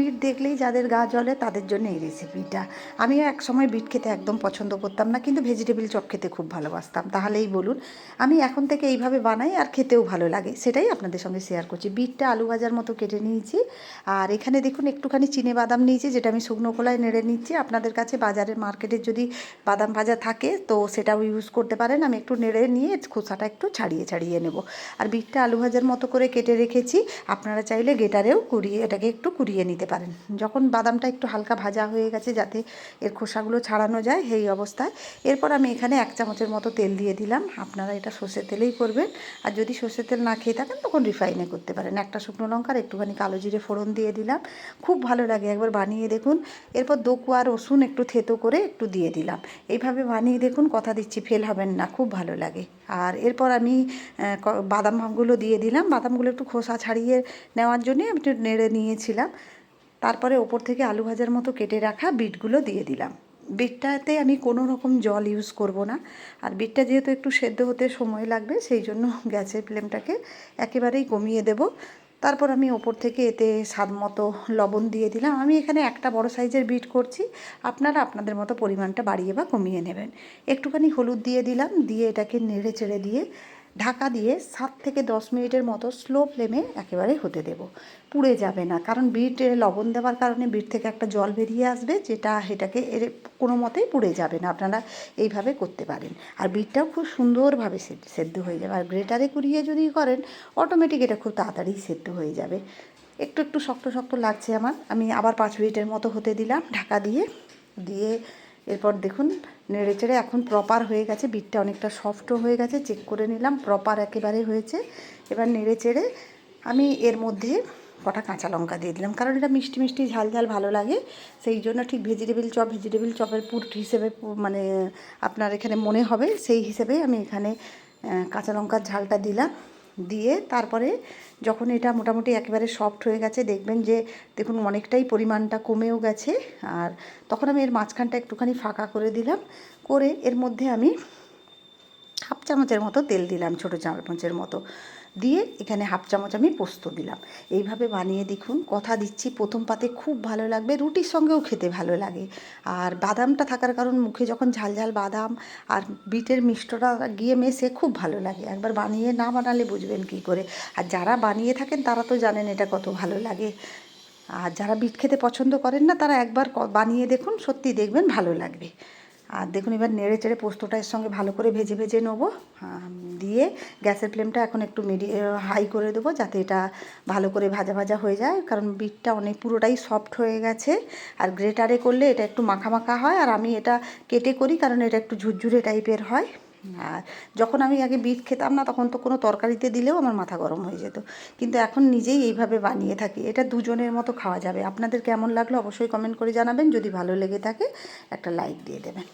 Bit দেখলেই যাদের গা জ্বলে তাদের জন্য এই রেসিপিটা আমিও এক সময় বিট খেতে একদম পছন্দ করতাম না, কিন্তু ভেজিটেবল চপ খেতে খুব ভালোবাসতাম। তাহলেই বলুন, আমি এখন থেকে এইভাবে বানাই আর খেতেও ভালো লাগে। সেটাই আপনাদের সঙ্গে শেয়ার করছি। বিটটা আলু ভাজার মতো কেটে নিয়েছি। আর এখানে দেখুন, একটুখানি চিনে বাদাম নিয়েছি, যেটা আমি শুকনো কলায় নেড়ে নিচ্ছি। আপনাদের কাছে বাজারের মার্কেটে যদি বাদাম ভাজা থাকে, তো সেটাও ইউজ করতে পারেন। আমি একটু নেড়ে নিয়ে খোসাটা একটু ছাড়িয়ে ছাড়িয়ে নেব। আর বিটটা আলু ভাজার মতো করে কেটে রেখেছি। আপনারা চাইলে গেটারেও কুড়িয়ে, এটাকে একটু কুড়িয়ে নিতে পারেন। যখন বাদামটা একটু হালকা ভাজা হয়ে গেছে যাতে এর খোসাগুলো ছাড়ানো যায়, সেই অবস্থায়। এরপর আমি এখানে এক চামচের মতো তেল দিয়ে দিলাম। আপনারা এটা সর্ষের তেলেই করবেন। আর যদি সর্ষের তেল না খেয়ে থাকেন, তখন রিফাইনে করতে পারেন। একটা শুকনো লঙ্কার একটুখানি কালো জিরে ফোড়ন দিয়ে দিলাম। খুব ভালো লাগে একবার বানিয়ে দেখুন। এরপর দোকু আর রসুন একটু থেতো করে একটু দিয়ে দিলাম। এইভাবে বানিয়ে দেখুন, কথা দিচ্ছি, ফেল হবেন না, খুব ভালো লাগে। আর এরপর আমি বাদামগুলো দিয়ে দিলাম। বাদামগুলো একটু খোসা ছাড়িয়ে নেওয়ার জন্যে আমি একটু নেড়ে নিয়েছিলাম। তারপরে ওপর থেকে আলু ভাজার মতো কেটে রাখা বিটগুলো দিয়ে দিলাম। বিটটাতে আমি কোনো রকম জল ইউজ করব না। আর বিটটা যেহেতু একটু সেদ্ধ হতে সময় লাগবে, সেই জন্য গ্যাসের ফ্লেমটাকে একেবারেই কমিয়ে দেব। তারপর আমি ওপর থেকে এতে স্বাদ মতো লবণ দিয়ে দিলাম। আমি এখানে একটা বড় সাইজের বিট করছি। আপনারা আপনাদের মতো পরিমাণটা বাড়িয়ে বা কমিয়ে নেবেন। একটুখানি হলুদ দিয়ে দিলাম, দিয়ে এটাকে নেড়ে চেড়ে দিয়ে ঢাকা দিয়ে সাত থেকে দশ মিনিটের মতো স্লো ফ্লেমে একেবারে হতে দেব। পুড়ে যাবে না, কারণ বিটে লবণ দেওয়ার কারণে বিট থেকে একটা জল বেরিয়ে আসবে, যেটা এটাকে এর কোনো মতেই পুড়ে যাবে না। আপনারা এইভাবে করতে পারেন। আর বিটটাও খুব সুন্দরভাবে সেদ্ধ হয়ে যাবে। আর গ্রেটারে কুড়িয়ে যদি করেন অটোমেটিক এটা খুব তাড়াতাড়ি সেদ্ধ হয়ে যাবে। একটু একটু শক্ত শক্ত লাগছে আমার। আমি আবার পাঁচ মিনিটের মতো হতে দিলাম ঢাকা দিয়ে। দিয়ে এরপর দেখুন, নেড়ে চেড়ে এখন প্রপার হয়ে গেছে বিটটা অনেকটা সফটও হয়ে গেছে চেক করে নিলাম প্রপার একেবারে হয়েছে। এবার নেড়ে চেড়ে আমি এর মধ্যে কটা কাঁচা লঙ্কা দিয়ে দিলাম, কারণ এটা মিষ্টি মিষ্টি, ঝাল ঝাল ভালো লাগে। সেই জন্য ঠিক ভেজিটেবিল চপ ভেজিটেবিল চপের পুট হিসেবে মানে আপনার এখানে মনে হবে, সেই হিসেবে আমি এখানে কাঁচা লঙ্কার ঝালটা দিলাম। দিয়ে তারপরে যখন এটা মোটামুটি একেবারে সফট হয়ে গেছে, দেখবেন যে দেখুন অনেকটাই পরিমাণটা কমেও গেছে। আর তখন আমি এর মাঝখানটা একটুখানি ফাঁকা করে দিলাম। করে এর মধ্যে আমি হাফ চামচের মতো তেল দিলাম, ছোটো চামচের মতো। দিয়ে এখানে হাফ চামচ আমি পোস্ত দিলাম। এইভাবে বানিয়ে দেখুন, কথা দিচ্ছি, প্রথম পাতে খুব ভালো লাগবে, রুটির সঙ্গেও খেতে ভালো লাগে। আর বাদামটা থাকার কারণ মুখে যখন ঝাল ঝাল বাদাম আর বিটের মিষ্টটা গিয়ে মেশে খুব ভালো লাগে। একবার বানিয়ে না বানালে বুঝবেন কী করে। আর যারা বানিয়ে থাকেন তারা তো জানেন এটা কত ভালো লাগে। আর যারা বিট খেতে পছন্দ করেন না, তারা একবার বানিয়ে দেখুন সত্যি দেখবেন ভালো লাগবে। আর দেখুন এবার নেড়ে চেড়ে পোস্তটা এর সঙ্গে ভালো করে ভেজে ভেজে নেব। দিয়ে গ্যাসের ফ্লেমটা এখন একটু মিডিয়ে হাই করে দেবো যাতে এটা ভালো করে ভাজা ভাজা হয়ে যায়। কারণ বিটটা অনেক পুরোটাই সফট হয়ে গেছে। আর গ্রেটারে করলে এটা একটু মাখা মাখা হয়। আর আমি এটা কেটে করি কারণ এটা একটু ঝুরঝুরে টাইপের হয়। আর যখন আমি আগে বিট খেতাম না তখন তো কোনো তরকারিতে দিলেও আমার মাথা গরম হয়ে যেত। কিন্তু এখন নিজেই এইভাবে বানিয়ে থাকি। এটা দুজনের মতো খাওয়া যাবে। আপনাদের কেমন লাগল অবশ্যই কমেন্ট করে জানাবেন। যদি ভালো লেগে থাকে একটা লাইক দিয়ে দেবেন।